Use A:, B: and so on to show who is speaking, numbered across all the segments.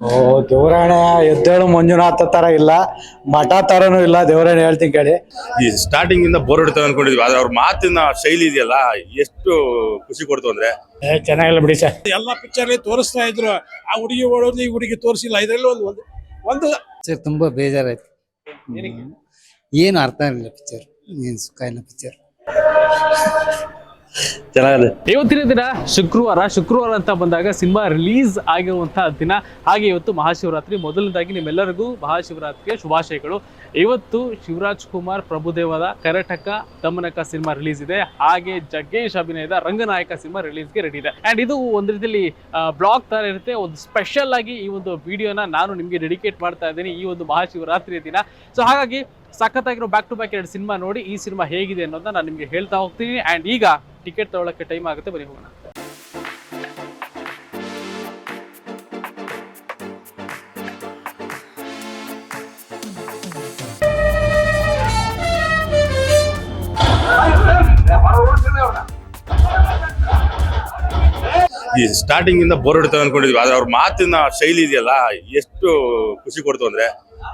A: ಓ ದೇವರಾಣೆ ಎದ್ದೇಳು ಮಂಜುನಾಥ ತರ ಇಲ್ಲ. ಮಠ ತರನು ಇಲ್ಲ ದೇವರಾಣೆ ಹೇಳ್ತೀನಿ ಕೇಳಿ.
B: ಈ ಸ್ಟಾರ್ಟಿಂಗ್ ಇಂದ ಬೋರ್ ಹೊಡಿತಾವೆ ಅನ್ಕೊಂಡಿದ್ವಿ. ಆದ್ರೆ ಅವ್ರ ಮಾತಿನ ಶೈಲಿ ಇದೆಯಲ್ಲ ಎಷ್ಟು ಖುಷಿ ಕೊಡ್ತು ಅಂದ್ರೆ?
A: ಏ ಚೆನ್ನಾಗಿಲ್ಲ ಬಿಡಿ ಸರ್.
C: ಎಲ್ಲ ಪಿಕ್ಚರ್ ತೋರಿಸ್ತಾ ಇದ್ರು. ಆ ಹುಡುಗಿ ಓಡೋದು ಈ ಹುಡುಗಿ ತೋರಿಸಿಲ್ಲ. ಇದರಲ್ಲಿ ಒಂದು ಒಂದು ಒಂದು
D: ಸರ್ ತುಂಬಾ ಬೇಜಾರಾಯ್ತು. ಏನು ಅರ್ಥ ಆಗಲಿಲ್ಲ ಪಿಕ್ಚರ್ ಏನು ಸುಖ ಇಲ್ಲ ಪಿಕ್ಚರ್
B: ಚೆನ್ನಾಗಿದೆ.
E: ಇವತ್ತಿನ ದಿನ ಶುಕ್ರವಾರ ಶುಕ್ರವಾರ ಅಂತ ಬಂದಾಗ ಸಿನಿಮಾ ರಿಲೀಸ್ ಆಗಿರುವಂತಹ ದಿನ. ಹಾಗೆ ಇವತ್ತು ಮಹಾಶಿವರಾತ್ರಿ. ಮೊದಲನೇದಾಗಿ ನಿಮ್ಮೆಲ್ಲರಿಗೂ ಮಹಾಶಿವರಾತ್ರಿಯ ಶುಭಾಶಯಗಳು. ಇವತ್ತು ಶಿವರಾಜ್ ಕುಮಾರ್ ಪ್ರಭುದೇವದ ಕರಟಕ ದಮನಕ ಸಿನಿಮಾ ರಿಲೀಸ್ ಇದೆ. ಹಾಗೆ ಜಗ್ಗೇಶ್ ಅಭಿನಯದ ರಂಗನಾಯಕ ಸಿನಿಮಾ ರಿಲೀಸ್ಗೆ ರೆಡಿ ಇದೆ. ಅಂಡ್ ಇದು ಒಂದು ರೀತಿಯಲ್ಲಿ ಬ್ಲಾಗ್ ತರ ಇರುತ್ತೆ. ಒಂದು ಸ್ಪೆಷಲ್ ಆಗಿ ಈ ಒಂದು ವಿಡಿಯೋನ ನಾನು ನಿಮಗೆ ಡೆಡಿಕೇಟ್ ಮಾಡ್ತಾ ಇದ್ದೀನಿ ಈ ಒಂದು ಮಹಾಶಿವರಾತ್ರಿಯ ದಿನ. ಸೊ ಹಾಗಾಗಿ ಸಖತ್ತಾಗಿರೋ ಬ್ಯಾಕ್ ಟು ಬ್ಯಾಕ್ ಎರಡು ಸಿನಿಮಾ ನೋಡಿ ಈ ಸಿನಿಮಾ ಹೇಗಿದೆ ಅನ್ನೋದನ್ನ ನಾನು ನಿಮಗೆ ಹೇಳ್ತಾ ಹೋಗ್ತೀನಿ. ಆ್ಯಂಡ್ ಈಗ ಟಿಕೆಟ್ ತಗೊಳ್ಳೋಕೆ ಟೈಮ್ ಆಗುತ್ತೆ ಬರೀ ಹೋಗೋಣ.
B: ಈ ಸ್ಟಾರ್ಟಿಂಗ್ ಇಂದ ಬೋರ್ ಹೊಡಿತಾವೆ ಅನ್ಕೊಂಡಿದ್ವಿ, ಆದ್ರೆ ಅವ್ರ ಮಾತಿನ ಶೈಲಿ ಇದೆಯಲ್ಲ, ಎಷ್ಟು ಖುಷಿ ಕೊಡ್ತು ಅಂದ್ರೆ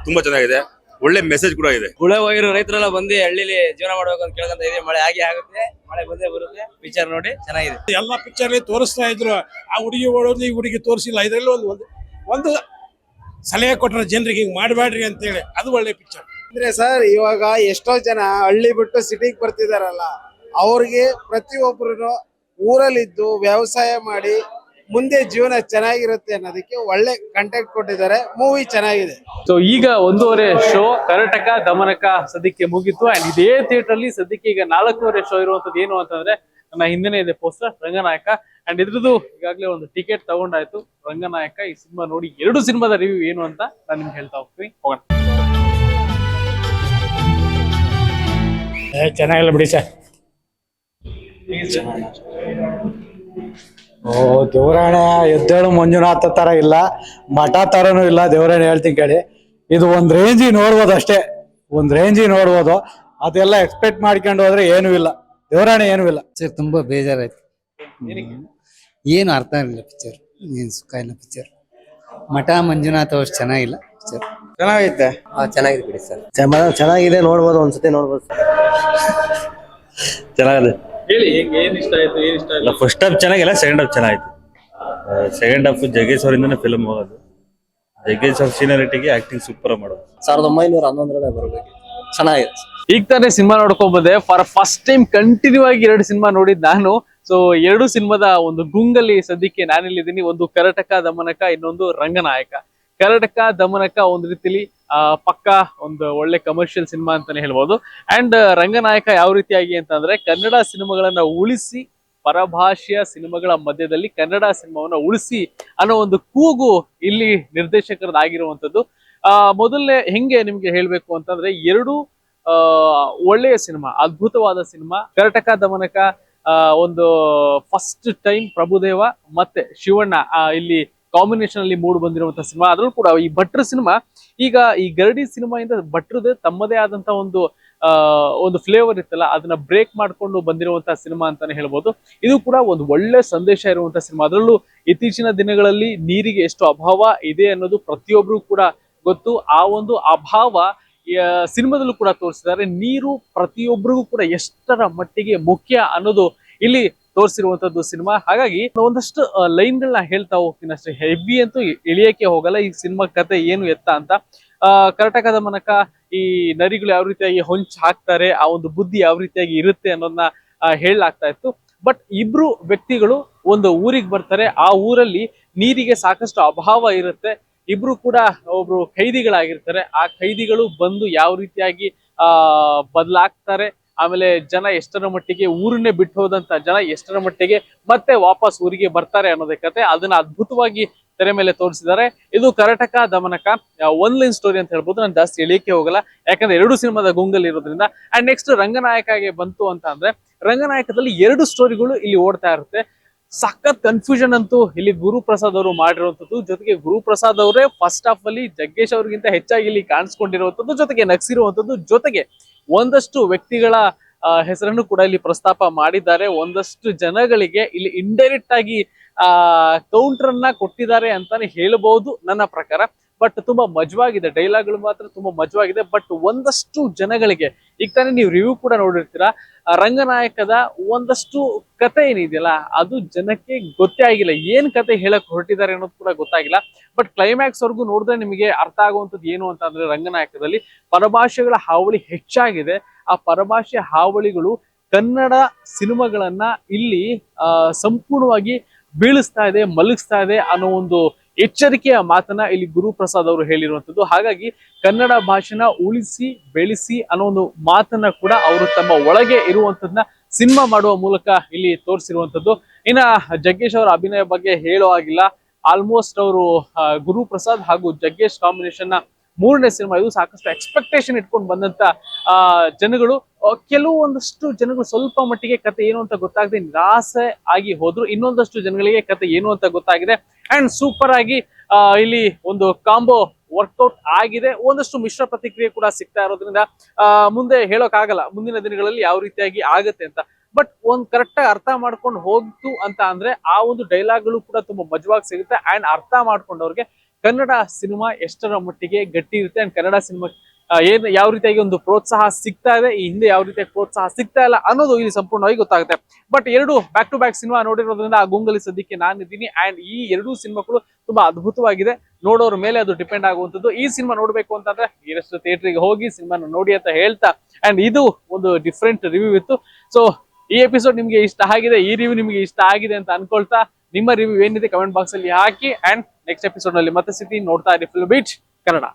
B: ತುಂಬಾ ಚೆನ್ನಾಗಿದೆ. ಒಳ್ಳೆ ಮೆಸೇಜ್ ಕೂಡ ಇದೆ.
F: ಗುಳೆ ಹೋಗಿರೋ ರೈತರೆಲ್ಲ ಬಂದು ಹಳ್ಳಿಲಿ ಜೀವನ ಮಾಡ್ಬೇಕು ಅಂತ ಕೇಳ್ಕೊಂತ ಇದೆ ಮಳೆ ಆಗಿ ಆಗುತ್ತೆ. ಮಳೆ ಬಂದೇ ಬರುತ್ತೆ. ಪಿಕ್ಚರ್ ನೋಡಿ ಚೆನ್ನಾಗಿದೆ.
C: ಎಲ್ಲಾ ಪಿಕ್ಚರ್ ತೋರಿಸ್ತಾ ಇದ್ರು. ಆ ಹುಡುಗಿ ಓಡೋದು ಈ ಹುಡುಗಿ ತೋರಿಸಿಲ್ಲ. ಇದರಲ್ಲಿ ಒಂದು ಒಂದು ಒಂದು ಸಲಹೆ ಕೊಟ್ಟರೆ ಜನರಿಗೆ ಹಿಂಗ್ ಮಾಡಬೇಡ್ರಿ ಅಂತೇಳಿ. ಅದು ಒಳ್ಳೆ ಪಿಕ್ಚರ್
G: ಅಂದ್ರೆ ಸರ್ ಇವಾಗ ಎಷ್ಟೋ ಜನ ಹಳ್ಳಿ ಬಿಟ್ಟು ಸಿಟಿಗೆ ಬರ್ತಿದಾರಲ್ಲ ಅವ್ರಿಗೆ ಪ್ರತಿಯೊಬ್ಬರು ಊರಲ್ಲಿದ್ದು ವ್ಯವಸಾಯ ಮಾಡಿ ಮುಂದೆ ಜೀವನ ಚೆನ್ನಾಗಿರುತ್ತೆ ಅನ್ನೋದಕ್ಕೆ ಒಳ್ಳೆ ಕಂಟೆಂಟ್ ಕೊಟ್ಟಿದ್ದಾರೆ. ಮೂವಿ ಚೆನ್ನಾಗಿದೆ.
E: ಸೊ ಈಗ ಒಂದೂವರೆ ಶೋ ಕರ್ನಾಟಕ ದಮನಕ ಸದ್ಯಕ್ಕೆ ಮುಗಿತು. ಅಂಡ್ ಇದೇ ಥಿಯೇಟರ್ ಅಲ್ಲಿ ಸದ್ಯಕ್ಕೆ ಈಗ ನಾಲ್ಕೂವರೆ ಶೋ ಇರುವಂತದ್ದು ಏನು ಅಂತಂದ್ರೆ ನನ್ನ ಹಿಂದಿನ ಇದೆ ಪೋಸ್ಟರ್ ರಂಗನಾಯಕ. ಅಂಡ್ ಇದ್ರದ್ದು ಈಗಾಗಲೇ ಒಂದು ಟಿಕೆಟ್ ತಗೊಂಡಾಯ್ತು. ರಂಗನಾಯಕ ಈ ಸಿನಿಮಾ ನೋಡಿ ಎರಡು ಸಿನಿಮಾದ ರಿವ್ಯೂ ಏನು ಅಂತ ನಾನು ನಿಮ್ಗೆ ಹೇಳ್ತಾ ಹೋಗ್ತೀನಿ. ಹೋಗೋಣ.
A: ಚೆನ್ನಾಗಿಲ್ಲ ಬಿಡಿ ಸರ್. ಓ ದೇವರಾಣೆ ಎದ್ದೇಳು ಮಂಜುನಾಥ ತರ ಇಲ್ಲ. ಮಠ ತರನು ಇಲ್ಲ ದೇವರಾಣೆ ಹೇಳ್ತೀನಿ ಕೇಳಿ. ಇದು ಒಂದ್ ರೇಂಜಿ ನೋಡ್ಬೋದು ಅಷ್ಟೇ. ಒಂದ್ ರೇಂಜಿ ನೋಡ್ಬೋದು. ಅದೆಲ್ಲ ಎಕ್ಸ್ಪೆಕ್ಟ್ ಮಾಡ್ಕೊಂಡು ಹೋದ್ರೆ ಏನು ಇಲ್ಲ. ದೇವರಾಣೆ ಏನು ಇಲ್ಲ.
D: ಸರ್ ತುಂಬಾ ಬೇಜಾರಾಯ್ತು. ಏನು ಅರ್ಥ ಇಲ್ಲ ಪಿಕ್ಚರ್ ಏನು ಸುಖ ಇಲ್ಲ ಪಿಕ್ಚರ್ ಮಠ ಮಂಜುನಾಥ ಅವ್ರು ಚೆನ್ನಾಗಿಲ್ಲ ಪಿಕ್ಚರ್
G: ಚೆನ್ನಾಗೈತೆ?
F: ಚೆನ್ನಾಗಿದೆ ಬಿಡಿ ಸರ್.
G: ಚೆನ್ನಾಗಿದೆ ನೋಡ್ಬೋದು ಒಂದ್ಸತಿ ನೋಡ್ಬೋದು.
B: ಚೆನ್ನಾಗಿದೆ?
E: ಹೇಳಿ ಹೆಂಗೆ ಏನ್ ಇಷ್ಟ ಆಯ್ತು ಏನ್ ಇಷ್ಟ
B: ಇಲ್ಲ ಫಸ್ಟ್ ಹಾಫ್ ಚೆನ್ನಾಗಿಲ್ಲ ಸೆಕೆಂಡ್ ಹಾಫ್ ಚೆನ್ನಾಗಿತ್ತು. ಸೆಕೆಂಡ್ ಹಾಫ್ ಜಗ್ಗೇಶ್ ಅವರಿಂದನೇ ಫಿಲಮ್ ಹೋಗೋದು. ಜಗೇಶ್ ಅವ್ರ ಸೀನಿಯರಿಟಿಗೆ ಆಕ್ಟಿಂಗ್ ಸೂಪರ್ ಮಾಡೋದು.
F: ಸಾವಿರದ ಒಂಬೈನೂರ ಹನ್ನೊಂದರಲ್ಲೇ ಬರಬೇಕು. ಚೆನ್ನಾಗಿತ್ತು
E: ಈಗ ತಾನೇ ಸಿನಿಮಾ ನೋಡ್ಕೊಂಡ್ ಬಂದೆ. ಫಾರ್ ಫಸ್ಟ್ ಟೈಮ್ ಕಂಟಿನ್ಯೂ ಆಗಿ ಎರಡು ಸಿನಿಮಾ ನೋಡಿದ್ ನಾನು. ಸೊ ಎರಡು ಸಿನಿಮಾದ ಒಂದು ಗುಂಗಲ್ಲಿ ಸದ್ಯಕ್ಕೆ ನಾನಿಲ್ಲಿದ್ದೀನಿ. ಒಂದು ಕರಟಕ ದಮನಕ ಇನ್ನೊಂದು ರಂಗನಾಯಕ. ಕರಟಕ ದಮನಕ ಒಂದ್ ರೀತಿಲಿ ಪಕ್ಕ ಒಂದು ಒಳ್ಳೆ ಕಮರ್ಷಿಯಲ್ ಸಿನಿಮಾ ಅಂತಾನೆ ಹೇಳ್ಬೋದು. ಅಂಡ್ ರಂಗನಾಯಕ ಯಾವ ರೀತಿಯಾಗಿ ಅಂತಂದ್ರೆ ಕನ್ನಡ ಸಿನಿಮಾಗಳನ್ನ ಉಳಿಸಿ ಪರಭಾಷೆಯ ಸಿನಿಮಾಗಳ ಮಧ್ಯದಲ್ಲಿ ಕನ್ನಡ ಸಿನಿಮಾವನ್ನ ಉಳಿಸಿ ಅನ್ನೋ ಒಂದು ಕೂಗು ಇಲ್ಲಿ ನಿರ್ದೇಶಕರದಾಗಿರುವಂಥದ್ದು. ಆ, ಮೊದಲನೇ ಹೆಂಗೆ ನಿಮ್ಗೆ ಹೇಳ್ಬೇಕು ಅಂತಂದ್ರೆ ಎರಡು ಒಳ್ಳೆಯ ಸಿನಿಮಾ, ಅದ್ಭುತವಾದ ಸಿನಿಮಾ ಕರ್ನಾಟಕ ದಮನಕ ಒಂದು ಫಸ್ಟ್ ಟೈಮ್ ಪ್ರಭುದೇವ ಮತ್ತೆ ಶಿವಣ್ಣ ಇಲ್ಲಿ ಕಾಂಬಿನೇಷನ್ ಅಲ್ಲಿ ಮೂಡ್ ಬಂದಿರುವಂತಹ ಸಿನಿಮಾ. ಅದ್ರಲ್ಲೂ ಕೂಡ ಈ ಭಟ್ರ ಸಿನಿಮಾ, ಈಗ ಈ ಗರಡಿ ಸಿನಿಮಾಯಿಂದ ಭಟ್ರದ ತಮ್ಮದೇ ಆದಂತಹ ಒಂದು ಒಂದು ಫ್ಲೇವರ್ ಇತ್ತಲ್ಲ, ಅದನ್ನ ಬ್ರೇಕ್ ಮಾಡ್ಕೊಂಡು ಬಂದಿರುವಂತಹ ಸಿನಿಮಾ ಅಂತಾನೆ ಹೇಳ್ಬೋದು. ಇದು ಕೂಡ ಒಂದು ಒಳ್ಳೆ ಸಂದೇಶ ಇರುವಂತಹ ಸಿನಿಮಾ. ಅದರಲ್ಲೂ ಇತ್ತೀಚಿನ ದಿನಗಳಲ್ಲಿ ನೀರಿಗೆ ಎಷ್ಟು ಅಭಾವ ಇದೆ ಅನ್ನೋದು ಪ್ರತಿಯೊಬ್ರು ಕೂಡ ಗೊತ್ತು. ಆ ಒಂದು ಅಭಾವ ಸಿನಿಮಾದಲ್ಲೂ ಕೂಡ ತೋರಿಸಿದ್ದಾರೆ. ನೀರು ಪ್ರತಿಯೊಬ್ಬರಿಗೂ ಕೂಡ ಎಷ್ಟರ ಮಟ್ಟಿಗೆ ಮುಖ್ಯ ಅನ್ನೋದು ಇಲ್ಲಿ ತೋರಿಸಿರುವಂತದ್ದು ಸಿನಿಮಾ. ಹಾಗಾಗಿ ಒಂದಷ್ಟು ಲೈನ್ಗಳನ್ನ ಹೇಳ್ತಾ ಹೋಗ್ತೀನಿ ಅಷ್ಟೇ ಹೆವಿ ಅಂತೂ ಇಳಿಯಕ್ಕೆ ಹೋಗಲ್ಲ. ಈ ಸಿನಿಮಾ ಕತೆ ಏನು ಎತ್ತ ಅಂತ. ಕರ್ನಾಟಕದ ಮನಕ ಈ ನರಿಗಳು ಯಾವ ರೀತಿಯಾಗಿ ಹೊಂಚ್ ಹಾಕ್ತಾರೆ, ಆ ಒಂದು ಬುದ್ಧಿ ಯಾವ ರೀತಿಯಾಗಿ ಇರುತ್ತೆ ಅನ್ನೋದನ್ನ ಹೇಳಲಾಗ್ತಾ ಇತ್ತು. ಬಟ್ ಇಬ್ರು ವ್ಯಕ್ತಿಗಳು ಒಂದು ಊರಿಗೆ ಬರ್ತಾರೆ. ಆ ಊರಲ್ಲಿ ನೀರಿಗೆ ಸಾಕಷ್ಟು ಅಭಾವ ಇರುತ್ತೆ. ಇಬ್ರು ಕೂಡ ಒಬ್ರು ಖೈದಿಗಳಾಗಿರ್ತಾರೆ ಆ ಖೈದಿಗಳು ಬಂದು ಯಾವ ರೀತಿಯಾಗಿ, ಆ, ಬದಲಾಗ್ತಾರೆ. ಆಮೇಲೆ ಜನ ಎಷ್ಟರ ಮಟ್ಟಿಗೆ ಊರನ್ನೇ ಬಿಟ್ಟು ಹೋದಂತ ಜನ ಎಷ್ಟರ ಮಟ್ಟಿಗೆ ಮತ್ತೆ ವಾಪಸ್ ಊರಿಗೆ ಬರ್ತಾರೆ ಅನ್ನೋದೇ ಅದನ್ನ ಅದ್ಭುತವಾಗಿ ತೆರೆ ಮೇಲೆ ತೋರಿಸಿದ್ದಾರೆ. ಇದು Karnataka Damanaka one line story ಅಂತ ಹೇಳ್ಬೋದು. ನಾನು ಜಾಸ್ತಿ ಎಳಿಯಕ್ಕೆ ಹೋಗಲ್ಲ. ಯಾಕಂದ್ರೆ ಎರಡು ಸಿನಿಮಾದ ಗುಂಗಲ್ ಇರೋದ್ರಿಂದ. ಅಂಡ್ ನೆಕ್ಸ್ಟ್ ರಂಗನಾಯಕಗೆ ಬಂತು ಅಂತ ಅಂದ್ರೆ, ರಂಗನಾಯಕದಲ್ಲಿ ಎರಡು ಸ್ಟೋರಿಗಳು ಇಲ್ಲಿ ಓಡ್ತಾ ಇರುತ್ತೆ. ಸಖತ್ ಕನ್ಫ್ಯೂಷನ್ ಅಂತೂ ಇಲ್ಲಿ ಗುರುಪ್ರಸಾದ್ ಅವರು ಮಾಡಿರುವಂತದ್ದು ಜೊತೆಗೆ ಗುರುಪ್ರಸಾದ್ ಅವರೇ ಫಸ್ಟ್ ಹಾಫ್ ಅಲ್ಲಿ ಜಗ್ಗೇಶ್ ಅವ್ರಿಗಿಂತ ಹೆಚ್ಚಾಗಿ ಇಲ್ಲಿ ಕಾಣಿಸ್ಕೊಂಡಿರುವಂಥದ್ದು, ಜೊತೆಗೆ ನಗ್ಸಿರುವಂತದ್ದು ಜೊತೆಗೆ ಒಂದಷ್ಟು ವ್ಯಕ್ತಿಗಳ ಹೆಸರನ್ನು ಕೂಡ ಇಲ್ಲಿ ಪ್ರಸ್ತಾಪ ಮಾಡಿದ್ದಾರೆ. ಒಂದಷ್ಟು ಜನಗಳಿಗೆ ಇಲ್ಲಿ ಇಂಡೈರೆಕ್ಟ್ ಆಗಿ, ಆ ಕೌಂಟರ್ ಅನ್ನ ಕೊಟ್ಟಿದ್ದಾರೆ ಅಂತಾನೆ ಹೇಳಬಹುದು ನನ್ನ ಪ್ರಕಾರ. ಬಟ್ ತುಂಬಾ ಮಜವಾಗಿದೆ ಡೈಲಾಗ್ಗಳು ಮಾತ್ರ ತುಂಬಾ ಮಜವಾಗಿದೆ. ಬಟ್ ಒಂದಷ್ಟು ಜನಗಳಿಗೆ ಈಗ ತಾನೇ ನೀವು ರಿವ್ಯೂ ಕೂಡ ನೋಡಿರ್ತೀರಾ ರಂಗನಾಯಕದ ಒಂದಷ್ಟು ಕತೆ ಏನಿದೆಯಲ್ಲ, ಅದು ಜನಕ್ಕೆ ಗೊತ್ತೇ ಆಗಿಲ್ಲ. ಏನ್ ಕತೆ ಹೇಳಕ್ ಹೊರಟಿದ್ದಾರೆ ಅನ್ನೋದು ಕೂಡ ಗೊತ್ತಾಗಿಲ್ಲ. ಬಟ್ ಕ್ಲೈಮ್ಯಾಕ್ಸ್ ವರ್ಗು ನೋಡಿದ್ರೆ ನಿಮಗೆ ಅರ್ಥ ಆಗುವಂಥದ್ದು ಏನು ಅಂತ ಅಂದ್ರೆ ರಂಗನಾಯಕದಲ್ಲಿ ಪರಭಾಷೆಗಳ ಹಾವಳಿ ಹೆಚ್ಚಾಗಿದೆ. ಆ ಪರಭಾಷೆ ಹಾವಳಿಗಳು ಕನ್ನಡ ಸಿನಿಮಾಗಳನ್ನ ಇಲ್ಲಿ ಸಂಪೂರ್ಣವಾಗಿ ಬೀಳಿಸ್ತಾ ಇದೆ, ಮಲಗಿಸ್ತಾ ಇದೆ ಅನ್ನೋ ಒಂದು ಎಚ್ಚರಿಕೆಯ ಮಾತನ್ನ ಇಲ್ಲಿ ಗುರುಪ್ರಸಾದ್ ಅವರು ಹೇಳಿರುವಂತದ್ದು ಹಾಗಾಗಿ ಕನ್ನಡ ಭಾಷೆನ ಉಳಿಸಿ, ಬೆಳೆಸಿ ಅನ್ನೋ ಒಂದು ಮಾತನ್ನ ಕೂಡ ಅವರು ತಮ್ಮ ಒಳಗೆ ಇರುವಂತದನ್ನ ಸಿನಿಮಾ ಮಾಡುವ ಮೂಲಕ ಇಲ್ಲಿ ತೋರಿಸಿರುವಂತದ್ದು ಇನ್ನ ಜಗ್ಗೇಶ್ ಅವರ ಅಭಿನಯ ಬಗ್ಗೆ ಹೇಳೋ ಆಗಿಲ್ಲ ಆಲ್ಮೋಸ್ಟ್ ಅವರು ಗುರುಪ್ರಸಾದ್ ಹಾಗೂ ಜಗ್ಗೇಶ್ ಕಾಂಬಿನೇಷನ್ನ ಮೂರನೇ ಸಿನಿಮಾ. ಇದು ಸಾಕಷ್ಟು ಎಕ್ಸ್ಪೆಕ್ಟೇಷನ್ ಇಟ್ಕೊಂಡು ಬಂದಂತ ಜನಗಳು. ಕೆಲವೊಂದಷ್ಟು ಜನಗಳು ಸ್ವಲ್ಪ ಮಟ್ಟಿಗೆ ಕತೆ ಏನು ಅಂತ ಗೊತ್ತಾಗದೆ ನಿರಾಸೆ ಆಗಿ ಹೋದ್ರು. ಇನ್ನೊಂದಷ್ಟು ಜನಗಳಿಗೆ ಕತೆ ಏನು ಅಂತ ಗೊತ್ತಾಗಿದೆ. ಅಂಡ್ ಸೂಪರ್ ಆಗಿ ಇಲ್ಲಿ ಒಂದು ಕಾಂಬೋ ವರ್ಕೌಟ್ ಆಗಿದೆ. ಒಂದಷ್ಟು ಮಿಶ್ರ ಪ್ರತಿಕ್ರಿಯೆ ಕೂಡ ಸಿಗ್ತಾ ಇರೋದ್ರಿಂದ ಮುಂದೆ ಹೇಳೋಕ್ಕಾಗಲ್ಲ ಮುಂದಿನ ದಿನಗಳಲ್ಲಿ ಯಾವ ರೀತಿಯಾಗಿ ಆಗತ್ತೆ ಅಂತ. ಬಟ್ ಒಂದ್ ಕರೆಕ್ಟ್ ಆಗಿ ಅರ್ಥ ಮಾಡ್ಕೊಂಡು ಹೋಗ್ತು ಅಂತ ಅಂದ್ರೆ, ಆ ಒಂದು ಡೈಲಾಗ್ಗಳು ಕೂಡ ತುಂಬಾ ಮಜವಾಗಿ ಸಿಗುತ್ತೆ. ಅಂಡ್ ಅರ್ಥ ಮಾಡ್ಕೊಂಡವ್ರಿಗೆ ಕನ್ನಡ ಸಿನಿಮಾ ಎಷ್ಟರ ಮಟ್ಟಿಗೆ ಗಟ್ಟಿ ಇರುತ್ತೆ ಅಂಡ್ ಕನ್ನಡ ಸಿನಿಮಾ ಏನ್ ಯಾವ ರೀತಿಯಾಗಿ ಒಂದು ಪ್ರೋತ್ಸಾಹ ಸಿಗ್ತಾ ಇದೆ, ಈ ಹಿಂದೆ ಯಾವ ರೀತಿಯಾಗಿ ಪ್ರೋತ್ಸಾಹ ಸಿಗ್ತಾ ಇಲ್ಲ ಅನ್ನೋದು ಇಲ್ಲಿ ಸಂಪೂರ್ಣವಾಗಿ ಗೊತ್ತಾಗುತ್ತೆ. ಬಟ್ ಎರಡು ಬ್ಯಾಕ್ ಟು ಬ್ಯಾಕ್ ಸಿನಿಮಾ ನೋಡಿರೋದ್ರಿಂದ ಆ ಗುಂಗಲಿ ಸದ್ಯಕ್ಕೆ ನಾನಿದ್ದೀನಿ ಅಂಡ್ ಈ ಎರಡೂ ಸಿನಿಮಾಗಳು ತುಂಬಾ ಅದ್ಭುತವಾಗಿದೆ. ನೋಡೋರ ಮೇಲೆ ಅದು ಡಿಪೆಂಡ್ ಆಗುವಂಥದ್ದು. ಈ ಸಿನಿಮಾ ನೋಡಬೇಕು ಅಂತಂದ್ರೆ ಈರಷ್ಟು ಥಿಯೇಟ್ರಿಗೆ ಹೋಗಿ ಸಿನಿಮಾನ ನೋಡಿ ಅಂತ ಹೇಳ್ತಾ ಅಂಡ್ ಇದು ಒಂದು ಡಿಫ್ರೆಂಟ್ ರಿವ್ಯೂ ಇತ್ತು. ಸೊ ಈ ಎಪಿಸೋಡ್ ನಿಮಗೆ ಇಷ್ಟ ಆಗಿದೆ, ಈ ರಿವ್ಯೂ ನಿಮಗೆ ಇಷ್ಟ ಆಗಿದೆ ಅಂತ ಅನ್ಕೊಳ್ತಾ ನಿಮ್ಮ ರಿವ್ಯೂ ಏನಿದೆ ಕಮೆಂಟ್ ಬಾಕ್ಸ್ ಅಲ್ಲಿ ಹಾಕಿ ಅಂಡ್ ನೆಕ್ಸ್ಟ್ ಎಪಿಸೋಡ್ನಲ್ಲಿ ಮತ್ತೆ ಸಿಗ್ತೀನಿ ನೋಡ್ತಾ ಇರಿ ಫಿಲ್ಮ್ ಬೀಚ್ ಕನ್ನಡ